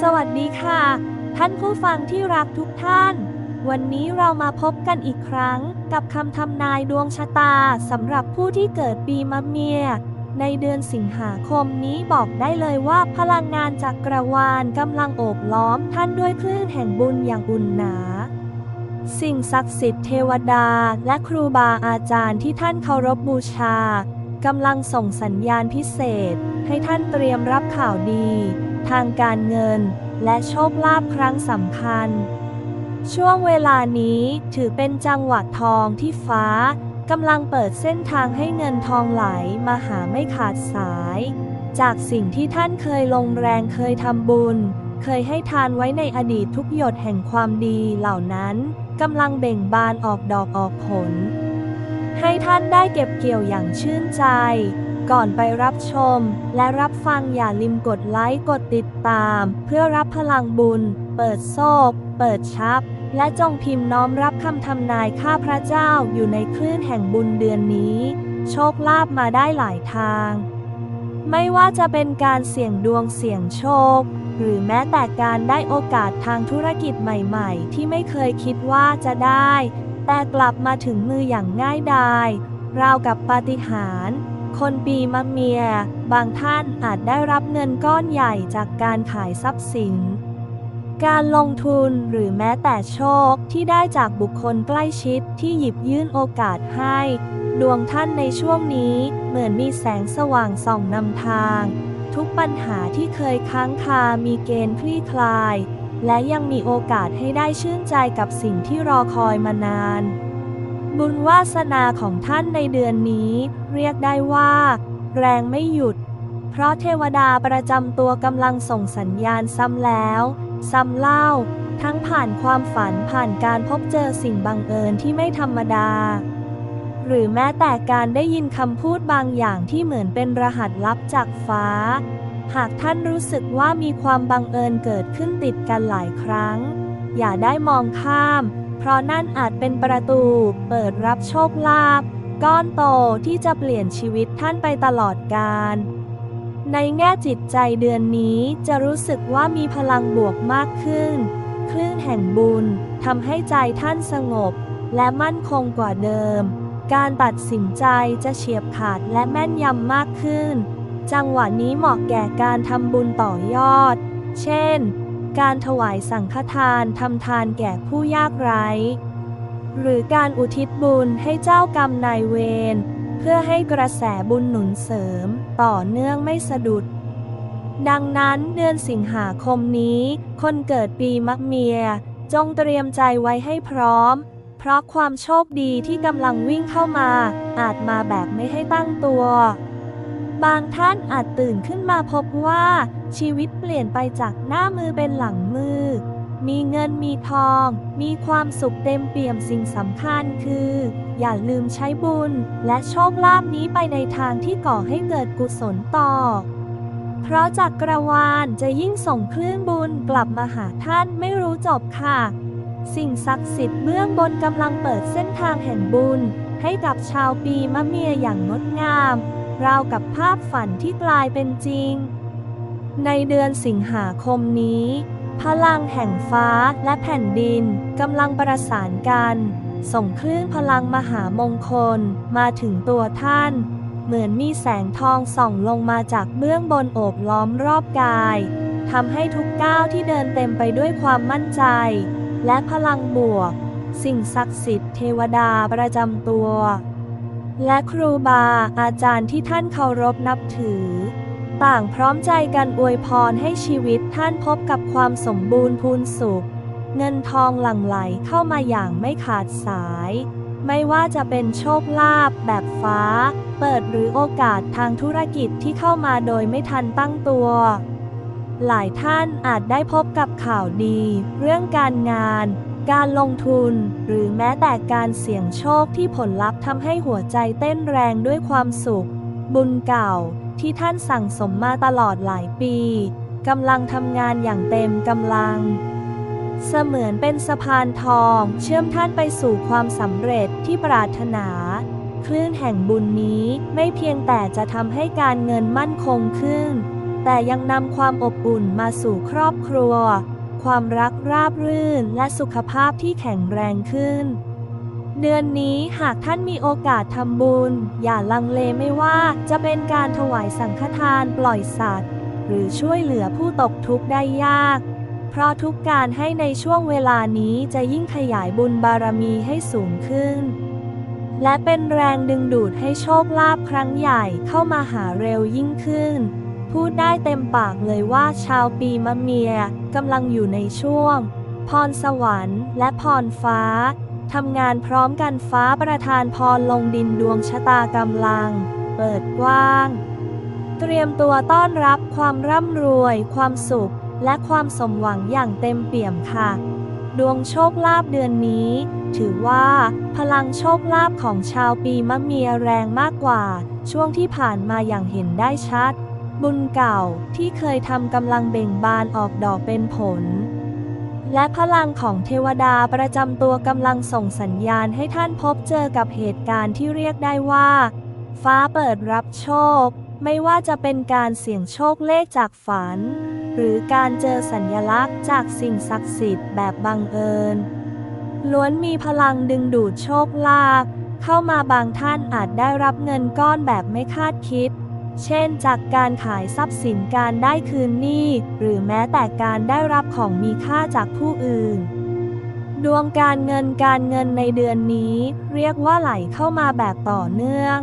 สวัสดีค่ะ ท่านผู้ฟังที่รักทุกท่าน วันนี้เรามาพบกันอีกครั้งกับคำทำนายดวงชะตาสำหรับผู้ที่เกิดปีมะเมีย ในเดือนสิงหาคมนี้บอกได้เลยว่าพลังงานจากกระวานกำลังโอบล้อมท่านด้วยคลื่นแห่งบุญอย่างอุ่นหนาสิ่งศักดิ์สิทธิ์เทวดาและครูบาอาจารย์ที่ท่านเคารพบูชากำลังส่งสัญญาณพิเศษ ให้ท่านเตรียมรับข่าวดี ทางการเงิน และโชคลาภครั้งสำคัญ ช่วงเวลานี้ถือเป็นจังหวะทองที่ฟ้ากำลังเปิดเส้นทางให้เงินทองไหลมาหาไม่ขาดสาย จากสิ่งที่ท่านเคยลงแรงเคยทำบุญ เคยให้ทานไว้ในอดีตทุกหยดแห่งความดีเหล่านั้นกำลังเบ่งบานออกดอกออกผล ให้ท่านได้เก็บเกี่ยวอย่างชื่นใจ ก่อนไปรับชม และรับฟังอย่าลืมกดไลค์ กดติดตาม เพื่อรับพลังบุญ เปิดโซกเปิดชับ และจงพิมพ์น้อมรับคำทำนายข้าพระเจ้าอยู่ในคลื่นแห่งบุญเดือนนี้ โชคลาภมาได้หลายทาง ไม่ว่าจะเป็นการเสี่ยงดวงเสี่ยงโชค หรือแม้แต่การได้โอกาสทางธุรกิจใหม่ๆ ที่ไม่เคยคิดว่าจะได้ แต่กลับมาถึงมืออย่างง่ายดายราวกับปาฏิหาริย์ คนปีมะเมีย บางท่านอาจได้รับเงินก้อนใหญ่จากการขายทรัพย์สิน การลงทุนหรือแม้แต่โชคที่ได้จากบุคคลใกล้ชิดที่หยิบยื่นโอกาสให้ ดวงท่านในช่วงนี้เหมือนมีแสงสว่างส่องนำทาง ทุกปัญหาที่เคยค้างคามีเกณฑ์คลี่คลาย และยังมีโอกาสให้ได้ชื่นใจกับสิ่งที่รอคอยมานาน บุญวาสนาของท่านในเดือนนี้ เรียกได้ว่า แรงไม่หยุด เพราะเทวดาประจำตัวกำลังส่งสัญญาณซ้ำแล้วซ้ำเล่า ทั้งผ่านความฝันผ่านการพบเจอสิ่งบังเอิญที่ไม่ธรรมดา หรือแม้แต่การได้ยินคำพูดบางอย่างที่เหมือนเป็นรหัสลับจากฟ้า หากท่านรู้สึกว่ามีความบังเอิญเกิดขึ้นติดกันหลายครั้ง อย่าได้มองข้าม เพราะนั่นอาจเป็นประตู เปิดรับโชคลาภก้อนโตที่จะเปลี่ยนชีวิตท่านไปตลอดกาลในแง่จิตใจเดือนนี้จะรู้สึกว่ามีพลังบวกมากขึ้น คลื่นแห่งบุญทำให้ใจท่านสงบ และมั่นคงกว่าเดิม การตัดสินใจจะเฉียบขาดและแม่นยำมากขึ้น จังหวะนี้เหมาะแก่การทำบุญต่อยอด เช่น การถวายสังฆทานทำทานแก่ผู้ยากไร้ หรือการอุทิศบุญให้เจ้ากรรมนายเวร เพื่อให้กระแสบุญหนุนเสริม ต่อเนื่องไม่สะดุด ดังนั้นเดือนสิงหาคมนี้ คนเกิดปีมะเมีย จงเตรียมใจไว้ให้พร้อม เพราะความโชคดีที่กำลังวิ่งเข้ามา อาจมาแบบไม่ให้ตั้งตัว บางท่านอาจตื่นขึ้นมาพบว่า ชีวิตเปลี่ยนไปจากหน้ามือเป็นหลังมือ มีเงินมีทอง มีความสุขเต็มเปี่ยมสิ่งสำคัญคือ อย่าลืมใช้บุญ และโชคลาภนี้ไปในทางที่ก่อให้เกิดกุศลต่อ เพราะจากรวานจะยิ่งส่งคลื่นบุญกลับมาหาท่านไม่รู้จบค่ะ สิ่งศักดิ์สิทธิ์เบื้องบนกำลังเปิดเส้นทางแห่งบุญ ให้กับชาวปีมะเมียอย่างงดงาม ราวกับภาพฝันที่กลายเป็นจริง ในเดือนสิงหาคมนี้ พลังแห่งฟ้าและแผ่นดินกำลังประสานกัน ส่งคลื่นพลังมหามงคลมาถึงตัวท่าน เหมือนมีแสงทองส่องลงมาจากเบื้องบนโอบล้อมรอบกายทำให้ทุกก้าวที่เดินเต็มไปด้วยความมั่นใจ และพลังบวก สิ่งศักดิ์สิทธิ์เทวดาประจำตัว และครูบาอาจารย์ที่ท่านเคารพนับถือ ต่างพร้อมใจกันอวยพรให้ชีวิตท่านพบกับความสมบูรณ์พูนสุข เงินทองหลั่งไหลเข้ามาอย่างไม่ขาดสาย ไม่ว่าจะเป็นโชคลาภแบบฟ้า เปิดหรือโอกาสทางธุรกิจที่เข้ามาโดยไม่ทันตั้งตัว หลายท่านอาจได้พบกับข่าวดี เรื่องการงาน การลงทุน หรือแม้แต่การเสี่ยงโชคที่ผลลัพธ์ทำให้หัวใจเต้นแรงด้วยความสุข บุญเก่า ที่ท่านสั่งสมมาตลอดหลายปีกำลังทำงานอย่างเต็มกำลัง เสมือนเป็นสะพานทอง เชื่อมท่านไปสู่ความสำเร็จที่ปรารถนา คลื่นแห่งบุญนี้ไม่เพียงแต่จะทำให้การเงินมั่นคงขึ้น แต่ยังนำความอบอุ่นมาสู่ครอบครัว ความรักราบรื่นและสุขภาพที่แข็งแรงขึ้น เดือนนี้หากท่านมีโอกาสทำบุญ อย่าลังเลไม่ว่าจะเป็นการถวายสังฆทานปล่อยสัตว์ หรือช่วยเหลือผู้ตกทุกข์ได้ยาก เพราะทุกการให้ในช่วงเวลานี้จะยิ่งขยายบุญบารมีให้สูงขึ้น และเป็นแรงดึงดูดให้โชคลาภครั้งใหญ่เข้ามาหาเร็วยิ่งขึ้น พูดได้เต็มปากเลยว่าชาวปีมะเมียกำลังอยู่ในช่วง พรสวรรค์และพรฟ้า ทำงานพร้อมกันฟ้าประทานพรลงดินดวงชะตากำลัง เปิดกว้าง เตรียมตัวต้อนรับความร่ำรวย ความสุข และความสมหวังอย่างเต็มเปี่ยมค่ะ ดวงโชคลาภเดือนนี้ ถือว่า พลังโชคลาภของชาวปีมะเมียแรงมากกว่า ช่วงที่ผ่านมาอย่างเห็นได้ชัด บุญเก่าที่เคยทำกำลังเบ่งบานออกดอกเป็นผล และพลังของเทวดาประจำตัวกำลังส่งสัญญาณให้ท่านพบเจอกับเหตุการณ์ที่เรียกได้ว่า ฟ้าเปิดรับโชค ไม่ว่าจะเป็นการเสี่ยงโชคเลขจากฝัน หรือการเจอสัญญลักษณ์จากสิ่งศักดิ์สิทธิ์แบบบังเอิญ ล้วนมีพลังดึงดูดโชคลาภเข้ามาบางท่านอาจได้รับเงินก้อนแบบไม่คาดคิด เช่น จากการขายทรัพย์สินการได้คืนหนี้หรือแม้แต่การได้รับของมีค่าจากผู้อื่น ดวงการเงินการเงินในเดือนนี้ เรียกว่าไหลเข้ามาแบบต่อเนื่อง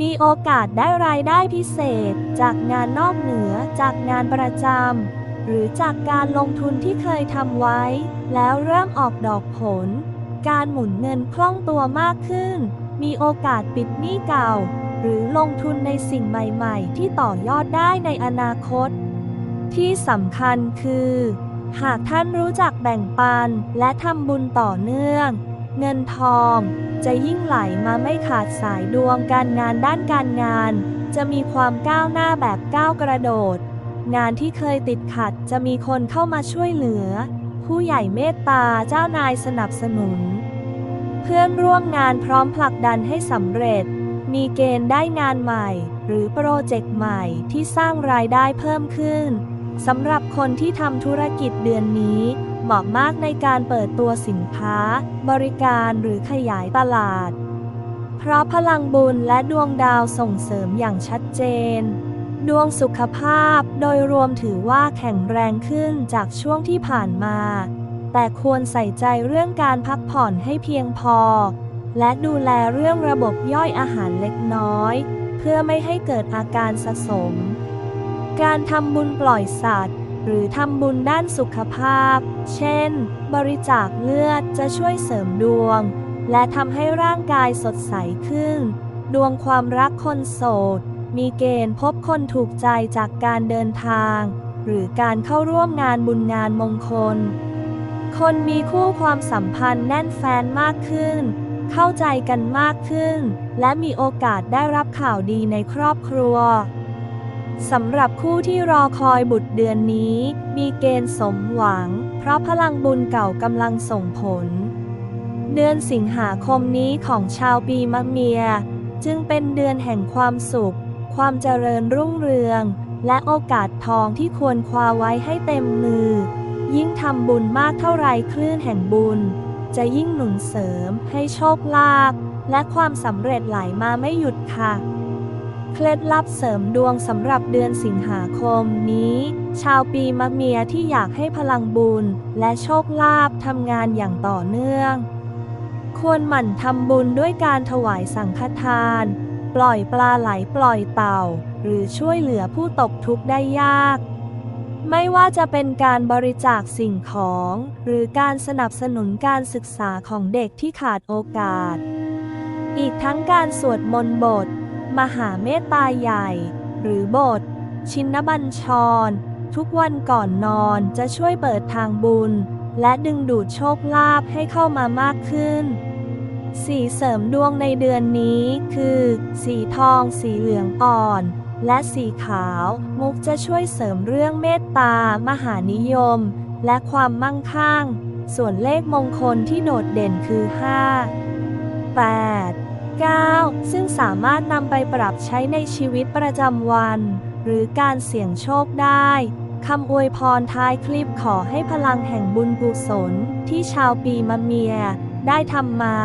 มีโอกาสได้รายได้พิเศษ จากงานนอกเหนือจากงานประจำหรือจากการลงทุนที่เคยทำไว้ แล้วเริ่มออกดอกผล การหมุนเงินคล่องตัวมากขึ้น มีโอกาสปิดหนี้เก่า หรือลงทุนในสิ่งใหม่ๆ ที่ต่อยอดได้ในอนาคต ที่สำคัญคือ หากท่านรู้จักแบ่งปันและทำบุญต่อเนื่อง เงินทองจะยิ่งไหลมาไม่ขาดสายดวงการงานด้านการงาน จะมีความก้าวหน้าแบบก้าวกระโดด งานที่เคยติดขัดจะมีคนเข้ามาช่วยเหลือ ผู้ใหญ่เมตตาเจ้านายสนับสนุน เพื่อนร่วมงานพร้อมผลักดันให้สำเร็จ มีเกณฑ์ได้งานใหม่ หรือโปรเจกต์ใหม่ที่สร้างรายได้เพิ่มขึ้นสำหรับคนที่ทำธุรกิจเดือนนี้ เหมาะมากในการเปิดตัวสินค้า บริการหรือขยายตลาด เพราะพลังบุญและดวงดาวส่งเสริมอย่างชัดเจน ดวงสุขภาพโดยรวมถือว่าแข็งแรงขึ้นจากช่วงที่ผ่านมา แต่ควรใส่ใจเรื่องการพักผ่อนให้เพียงพอ และดูแลเรื่องระบบย่อยอาหารเล็กน้อย เพื่อไม่ให้เกิดอาการสะสม การทำบุญปล่อยสัตว์ หรือทำบุญด้านสุขภาพ เช่น บริจาคเลือดจะช่วยเสริมดวง และทำให้ร่างกายสดใสขึ้น ดวงความรักคนโสด มีเกณฑ์พบคนถูกใจจากการเดินทาง หรือการเข้าร่วมงานบุญงานมงคล คนมีคู่ความสัมพันธ์แน่นแฟนมากขึ้น เข้าใจกันมากขึ้น และมีโอกาสได้รับข่าวดีในครอบครัวสำหรับคู่ที่รอคอยบุตรเดือนนี้ มีเกณฑ์สมหวัง เพราะพลังบุญเก่ากำลังส่งผล เดือนสิงหาคมนี้ของชาวปีมะเมีย จึงเป็นเดือนแห่งความสุข ความเจริญรุ่งเรือง และโอกาสทองที่ควรคว้าไว้ให้เต็มมือ ยิ่งทำบุญมากเท่าไรคลื่นแห่งบุญ จะยิ่งหนุนเสริมให้โชคลาภและความสำเร็จไหลมาไม่หยุดค่ะ เคล็ดลับเสริมดวงสำหรับเดือนสิงหาคมนี้ ชาวปีมะเมียที่อยากให้พลังบุญและโชคลาภทำงานอย่างต่อเนื่อง ควรหมั่นทำบุญด้วยการถวายสังฆทาน ปล่อยปลาไหลปล่อยเต่า หรือช่วยเหลือผู้ตกทุกข์ได้ยาก ไม่ว่าจะเป็นการบริจาคสิ่งของ หรือการสนับสนุนการศึกษาของเด็กที่ขาดโอกาส อีกทั้งการสวดมนต์บท มหาเมตตาใหญ่ หรือบท ชินบัญชร ทุกวันก่อนนอนจะช่วยเปิดทางบุญ และดึงดูดโชคลาภให้เข้ามามากขึ้น สีเสริมดวงในเดือนนี้คือ สีทอง สีเหลืองอ่อน และสีขาว มุกจะช่วยเสริมเรื่องเมตตา มหานิยม และความมั่งคั่ง ส่วนเลขมงคลที่โดดเด่นคือ 5 8 9 ซึ่งสามารถนำไปปรับใช้ในชีวิตประจำวันหหรือการเสี่ยงโชคได้คำอวยพรท้ายคลิปขอให้พลังแห่งบุญกุศลที่ชาวปีมะเมีย ได้ทำมา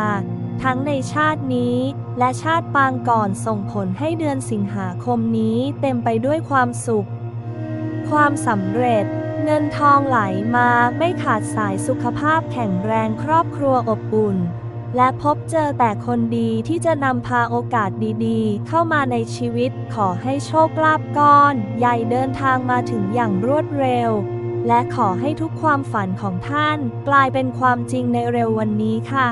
ทั้งในชาตินี้ และชาติปางก่อนส่งผลให้เดือนสิงหาคมนี้เต็มไปด้วยความสุข ความสำเร็จ เงินทองไหลมาไม่ขาดสายสุขภาพแข็งแรงครอบครัวอบอุ่น และพบเจอแต่คนดีที่จะนำพาโอกาสดีๆ เข้ามาในชีวิตขอให้โชคลาภก้อน ใหญ่เดินทางมาถึงอย่างรวดเร็ว และขอให้ทุกความฝันของท่าน กลายเป็นความจริงในเร็ววันนี้ค่ะ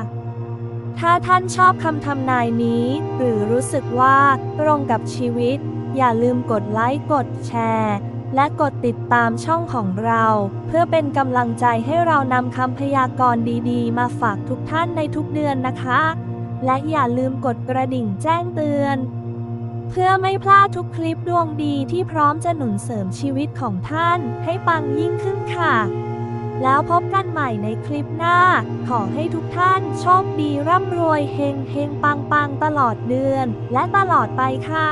ถ้าท่านชอบคำทำนายนี้ หรือรู้สึกว่าตรงกับชีวิต อย่าลืมกดไลค์กดแชร์ และกดติดตามช่องของเรา เพื่อเป็นกำลังใจให้เรานำคำพยากรณ์ดีๆ มาฝากทุกท่านในทุกเดือนนะคะ และอย่าลืมกดกระดิ่งแจ้งเตือน เพื่อไม่พลาดทุกคลิปดวงดีที่พร้อมจะหนุนเสริมชีวิตของท่านให้ปังยิ่งขึ้นค่ะ แล้วพบกันใหม่ในคลิปหน้า ขอให้ทุกท่านโชคดีร่ำรวยเฮงเฮงปังปังตลอดเดือน และตลอดไปค่ะ